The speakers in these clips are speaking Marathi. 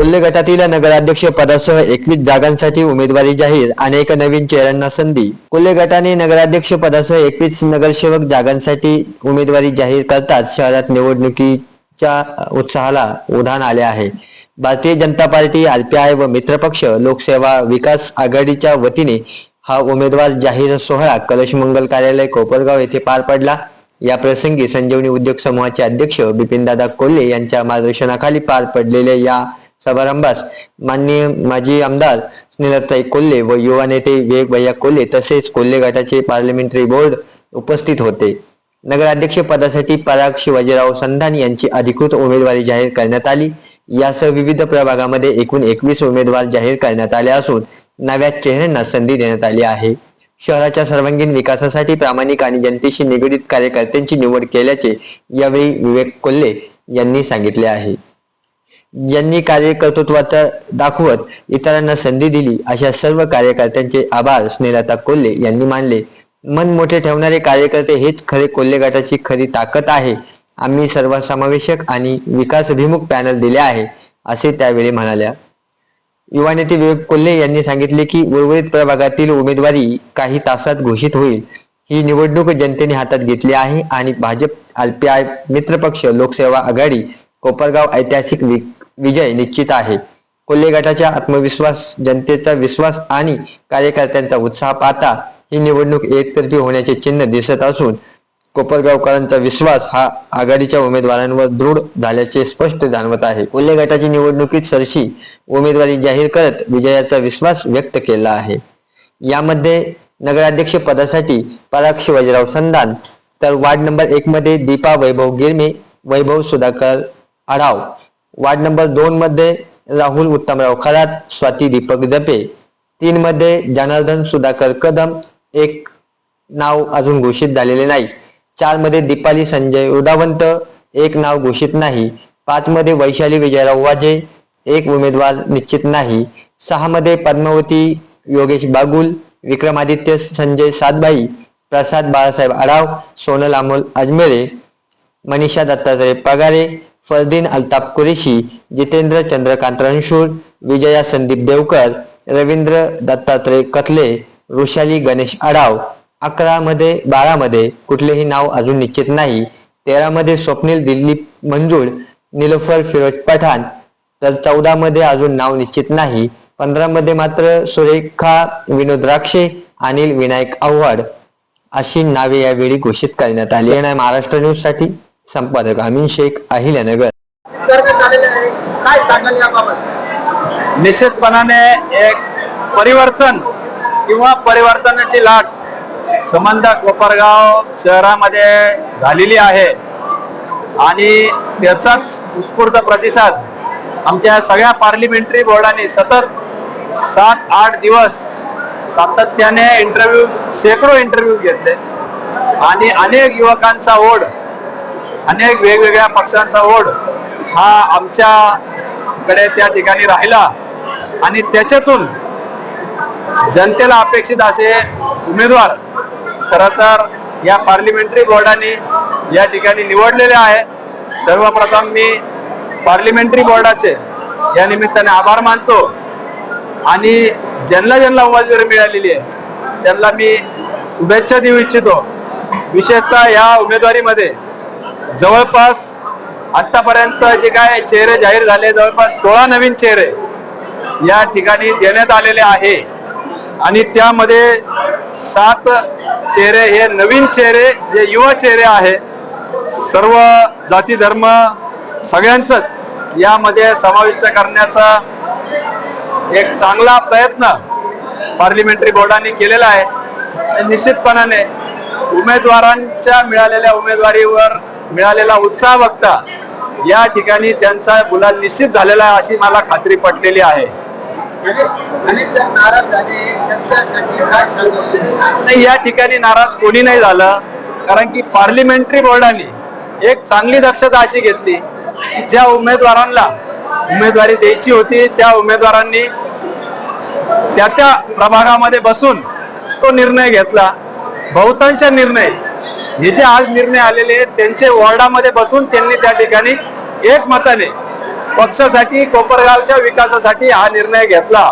कोल्हे गटातील नगराध्यक्ष पदासह एकवीस जागांसाठी उमेदवारी जाहीर अनेक नवीन चेहऱ्यांना संधी. कोल्हे गटाने नगराध्यक्ष पदासह एकवीस नगरसेवक जागांसाठी उमेदवारी जाहीर करताच शहरात निवडणुकीच्या उत्साहाला उधाण आले आहे. भारतीय जनता पार्टी आरपीआय व मित्रपक्ष लोकसेवा विकास आघाडीच्या वतीने हा उमेदवार जाहीर सोहळा कलश मंगल कार्यालय कोपरगाव येथे पार पडला. या प्रसंगी संजीवनी उद्योग समूहाचे अध्यक्ष बिपिनदादा कोल्हे यांच्या मार्गदर्शनाखाली पार पडलेल्या या समारंभास माननीय माजी आमदार स्नेहलताई कोल्हे व युवा नेते विवेक भैया कोल्हे तसेच कोल्हे गटाचे पार्लमेंटरी बोर्ड उपस्थित होते. नगराध्यक्ष पदासाठी पराग शिवाजीराव संधान यांची अधिकृत उमेदवारी जाहीर करण्यात आली. यासह विविध प्रभागामध्ये एकूण एकवीस उमेदवार जाहीर करण्यात आले असून नव्या चेहऱ्यांना संधी देण्यात आली आहे. शहराच्या सर्वांगीण विकासासाठी प्रामाणिक आणि जनतेशी निगडीत कार्यकर्त्यांची निवड केल्याचे यावेळी विवेक कोल्हे यांनी सांगितले आहे. यांनी कार्यकर्तृत्वात दाखवत इतरांना संधी दिली अशा सर्व कार्यकर्त्यांचे आभार स्नेहलता कोल्हे यांनी मानले. मन मोठे ठेवणारे कार्यकर्ते हेच खरे कोल्हे गटाची खरी ताकद आहे. आम्ही सर्वसमावेशक आणि विकासभिमुख पॅनल दिले आहे असे त्यावेळी म्हणाल्या. युवा नेते विवेक कोल्हे यांनी सांगितले की उर्वरित प्रभागातील उमेदवारी काही तासात घोषित होईल. ही निवडणूक जनतेने हातात घेतली आहे आणि भाजप आरपीआय मित्रपक्ष लोकसेवा आघाडी कोपरगाव ऐतिहासिक विजय निश्चित आहे. कोल्हे गटाचा आत्मविश्वास जनतेचा विश्वास आणि कार्यकर्त्यांचा उत्साह पाहता ही निवडणूक एकतर्फी होण्याचे चिन्ह दिसत असून कोपरगावकरांचा विश्वास हा आघाडीच्या उमेदवारांवर दृढ झाल्याचे स्पष्ट जाणवत आहे. कोल्हे गटाची निवडणुकीत सरशी उमेदवारी जाहीर करत विजयाचा विश्वास व्यक्त केला आहे. यामध्ये नगराध्यक्ष पदासाठी पराग शिवाजीराव संधान तर वार्ड नंबर एक मध्ये दीपा वैभव गिरमे वैभव सुधाकर आढाव वार्ड नंबर दोन मध्ये राहुल उत्तमराव खरात स्वाती दीपक जपे. तीन मध्ये जनार्दन सुधाकर कदम. एक नाव अजून घोषित झालेले नाही. चारमध्ये दीपाली संजय उदावंत. एक नाव घोषित नाही. पाच मध्ये वैशाली विजयराव वाजे. एक उमेदवार निश्चित नाही. सहा मध्ये पद्मावती योगेश बागुल. विक्रमादित्य संजय सातबाई. प्रसाद बाळासाहेब आढाव. सोनल अमोल अजमेरे. मनीषा दत्तात्रय पगारे. फरदीन अल्ताफ कुरेशी जितेंद्र चंद्रकांत रणशूर विजया संदीप देवकर रवींद्र दत्तात्रय कथले वृषाली गणेश अडाव अकरा मध्ये बारा मध्ये कुठलेही नाव अजून निश्चित नाही. तेरा मध्ये स्वप्नील दिलीप मंजूळ निलोफर फिरोज पठाण तर चौदा मध्ये अजून नाव निश्चित नाही. पंधरा मध्ये मात्र सुरेखा विनोद राक्षे अनिल विनायक आव्हाड अशी नावे यावेळी घोषित करण्यात आली. आहे महाराष्ट्र न्यूजसाठी संपादक अमीन शेख अहिल्यानगर. काय सांगाल याबाबत? निश्चितपणाने एक परिवर्तन किंवा परिवर्तनाची लाट संबंध कोपरगाव शहरामध्ये झालेली आहे. आणि त्याचाच उत्स्फूर्त प्रतिसाद आमच्या सगळ्या पार्लिमेंटरी बोर्डाने सतत सात आठ दिवस सातत्याने इंटरव्ह्यू शेकडो इंटरव्ह्यू घेतले. आणि अनेक युवकांचा ओढ अनेक वेगवेगळ्या पक्षांचा ओढ हा आमच्याकडे त्या ठिकाणी राहिला. आणि त्याच्यातून जनतेला अपेक्षित असे उमेदवार खर तर या पार्लिमेंटरी बोर्डाने या ठिकाणी निवडलेले आहे सर्वप्रथम मी पार्लिमेंटरी बोर्डाचे या निमित्ताने आभार मानतो. आणि ज्यांना ज्यांना उमेदवारी मिळालेली आहे त्यांना मी शुभेच्छा देऊ इच्छितो. विशेषतः या उमेदवारीमध्ये जवळपास आतापर्यंत जे काय चेहरे जाहीर झाले जवळपास सोळा नवीन चेहरे या ठिकाणी देण्यात आलेले आहे. आणि त्यामध्ये सात चेहरे हे नवीन चेहरे जे युवा चेहरे आहे सर्व जाती धर्म सगळ्यांचंच यामध्ये समाविष्ट करण्याचा एक चांगला प्रयत्न पार्लिमेंटरी बोर्डाने केलेला आहे. निश्चितपणाने उमेदवारांच्या मिळालेल्या उमेदवारीवर मिळालेला उत्साह बघता या ठिकाणी त्यांचा गुलाल निश्चित झालेला आहे अशी मला खात्री पटलेली आहे? नाही या ठिकाणी नाराज कोणी नाही झालं. कारण की पार्लिमेंटरी बोर्डाने एक चांगली दक्षता अशी घेतली की ज्या उमेदवारांना उमेदवारी द्यायची होती त्या उमेदवारांनी त्या त्या प्रभागामध्ये बसून तो निर्णय घेतला. बहुतांश निर्णय हे जे आज निर्णय आलेले आहेत त्यांचे वॉर्डामध्ये बसून त्यांनी त्या ठिकाणी एक मताने पक्षासाठी कोपरगावच्या विकासासाठी हा निर्णय घेतला.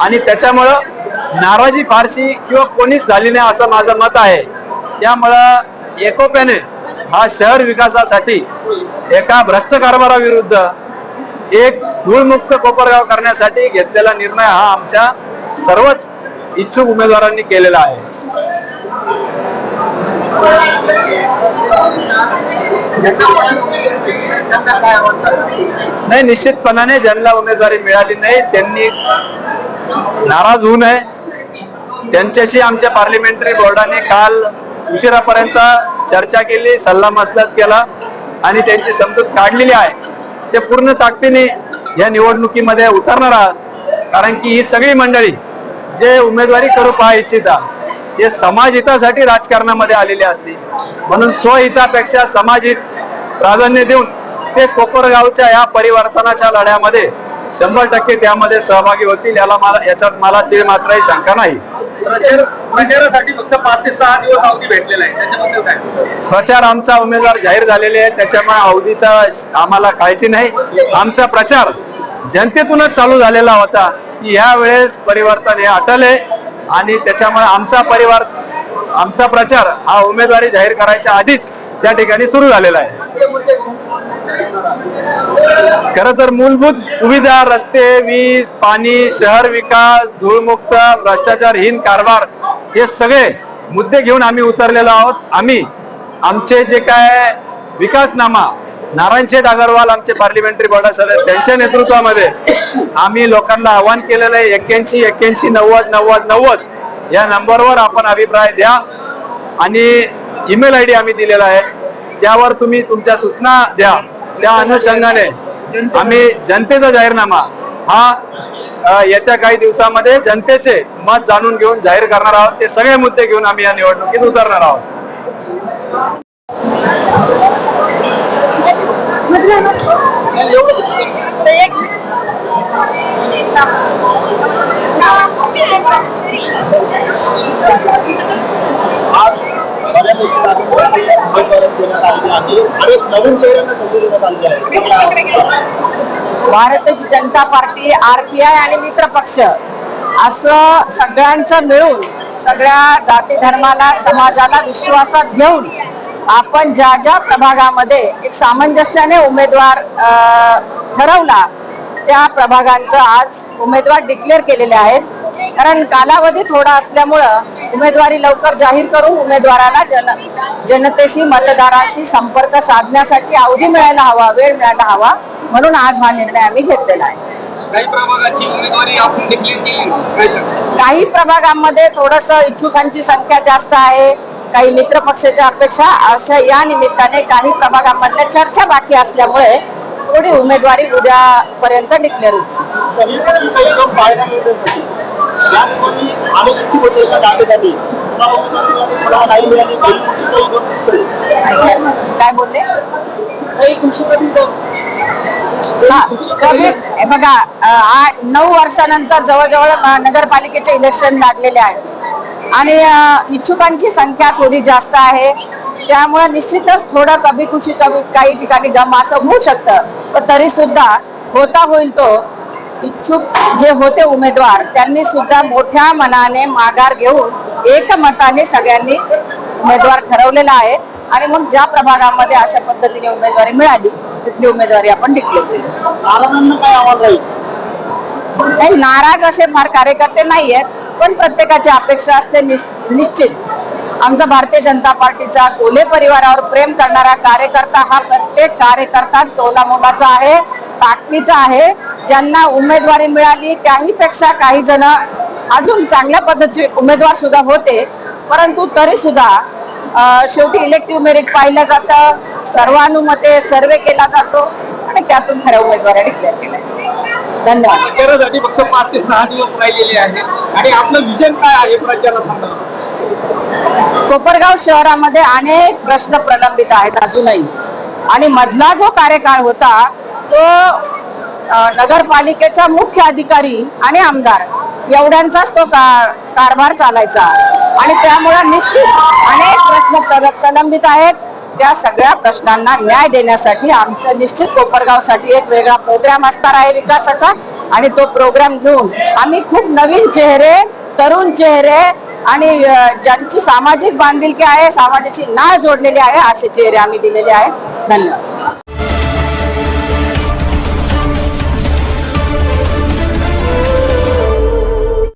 आणि त्याच्यामुळं नाराजी फारशी किंवा कोणीच झाली नाही असं माझं मत आहे. त्यामुळं एकोप्याने हा शहर विकासासाठी एका भ्रष्ट कारभाराविरुद्ध एक धूळमुक्त कोपरगाव करण्यासाठी घेतलेला निर्णय हा आमच्या सर्वच इच्छुक उमेदवारांनी केलेला आहे ज्यांना कोणाला उमेदवारी भेटली नाही, निश्चितपणाने ज्यांना उमेदवारी मिळाली नाही त्यांनी नाराज होऊ नये. त्यांच्याशी आमच्या पार्लिमेंटरी बोर्डाने काल उशिरापर्यंत चर्चा केली सल्ला मसलत केला आणि त्यांची समजूत काढलेली आहे. ते पूर्ण ताकदीने या निवडणुकीमध्ये उतरणार आहात. कारण की ही सगळी मंडळी जे उमेदवारी करू पाहा इच्छिता ते समाजहितासाठी राजकारणामध्ये आलेले असते. म्हणून स्वहितापेक्षा समाजहित प्राधान्य देऊन ते कोपरगावच्या या परिवर्तनाच्या लढ्यामध्ये शंभर टक्के त्यामध्ये सहभागी होतील याला मला याच्यात मला तीळ मात्रही शंका नाही. प्रचार प्रचारासाठी फक्त पाच ते सहा दिवस अवधी भेटलेला आहे. प्रचार आमचा उमेदवार जाहीर झालेले आहे त्याच्यामुळे अवधीचा आम्हाला काळजी नाही. आमचा प्रचार जनतेतूनच चालू झालेला होता. की या वेळेस परिवर्तन हे अटल आहे. आणि त्याच्यामुळे आमचा परिवार आमचा प्रचार हा उमेदवारी जाहीर करायच्या आधीच त्या ठिकाणी सुरू झालेला आहे. खर तर मूलभूत सुविधा रस्ते वीज पाणी शहर विकास धूळमुक्त भ्रष्टाचारहीन कारभार हे सगळे मुद्दे घेऊन आम्ही उतरलेलो आहोत. आम्ही आमचे जे काय विकासनामा नारायण शेठ अगरवाल आमचे पार्लिमेंटरी बोर्ड सदस्य. त्यांच्या नेतृत्वामध्ये आम्ही लोकांना आवाहन केलेलं आहे एक्क्याऐंशी एक्क्याऐंशी नव्वद नव्वद नव्वद या नंबरवर आपण अभिप्राय द्या आणि ईमेल आय डी आम्ही दिलेला आहे. त्यावर तुम्ही तुमच्या सूचना द्या. त्या अनुषंगाने आम्ही जनतेचा जाहीरनामा हा येत्या काही दिवसामध्ये जनतेचे मत जाणून घेऊन जाहीर करणार आहोत. ते सगळे मुद्दे घेऊन आम्ही या निवडणुकीत उतरणार आहोत आज बऱ्यापैकी जागेमध्ये उमेदवारी देण्यात आलेली आहे आणि एक नवीन चेहऱ्यांना संधी देण्यात आलेली आहे भारतीय जनता पार्टी आरपीआय आणि मित्र पक्ष असं सगळ्यांचं मिळून सगळ्या जाती धर्माला समाजाला विश्वासात घेऊन आपण ज्या ज्या प्रभागामध्ये एक सामंजस्याने उमेदवार ठरवला त्या प्रभागांचं आज उमेदवार डिक्लेअर केलेले आहेत कारण कालावधी थोडा असल्यामुळं उमेदवारी लवकर जाहीर करून उमेदवाराला जन जनतेशी मतदाराशी संपर्क साधण्यासाठी अवधी मिळायला हवा वेळ मिळायला हवा म्हणून आज हा निर्णय आम्ही घेतलेला आहे? काही प्रभागांमध्ये थोडस इच्छुकांची संख्या जास्त आहे काही मित्र पक्षाच्या अपेक्षा अशा या निमित्ताने काही प्रभागांमधल्या चर्चा बाकी असल्यामुळे थोडी उमेदवारी उद्यापर्यंत डिक्लेअर काय बोलले? हे बघा नऊ वर्षानंतर जवळजवळ नगरपालिकेचे इलेक्शन लागलेले आहे आणि इच्छुकांची संख्या थोडी जास्त आहे. त्यामुळे निश्चितच थोडं कमी खुशी कमी काही ठिकाणी गम असं होऊ शकतं. पण तरी सुद्धा होता होईल तो. इच्छुक जे होते उमेदवार त्यांनी सुद्धा मोठ्या मनाने माघार घेऊन एकमताने सगळ्यांनी उमेदवार ठरवलेला आहे. आणि मग ज्या प्रभागामध्ये अशा पद्धतीने उमेदवारी मिळाली तिथली उमेदवारी आपण डिक्लेअर केली. नाराजांना काय काही नाराज असे फार कार्यकर्ते नाही आहेत पण प्रत्येकाची अपेक्षा असते निश्चित. आमचा भारतीय जनता पार्टीचा कोले परिवारावर प्रेम करणारा कार्यकर्ता हा प्रत्येक कार्यकर्ता तोलामोलाचा आहे ताकदीचा आहे. ज्यांना उमेदवारी मिळाली त्याही पेक्षा काही जण अजून चांगल्या पद्धतीचे उमेदवार सुद्धा होते. परंतु तरी सुद्धा शेवटी इलेक्टिव्ह मेरिट पाहिलं जातं सर्वानुमते सर्वे केला जातो आणि त्यातून खऱ्या उमेदवाराने डिक्लेअर केल्या धन्यवाद. प्रचारासाठी फक्त पाच ते सहा दिवस राहिलेले आहेत आणि आपलं विजन काय आहे कोपरगाव शहरामध्ये अनेक प्रश्न प्रलंबित आहेत अजूनही. आणि मधला जो कार्यकाळ होता तो नगरपालिकेचा मुख्य अधिकारी आणि आमदार एवढ्यांचाच तो का- कारभार चालायचा. आणि त्यामुळे निश्चित अनेक प्रश्न प्रल- प्रलंबित आहेत. त्या सगळ्या प्रश्नांना न्याय देण्यासाठी आमचं निश्चित कोपरगावसाठी एक वेगळा प्रोग्राम असणार आहे विकासाचा. आणि तो प्रोग्राम घेऊन आम्ही खूप नवीन चेहरे तरुण चेहरे आणि ज्यांची सामाजिक बांधिलकी आहे समाजाची नाळ जोडलेली आहे असे चेहरे आम्ही दिलेले आहेत. धन्यवाद.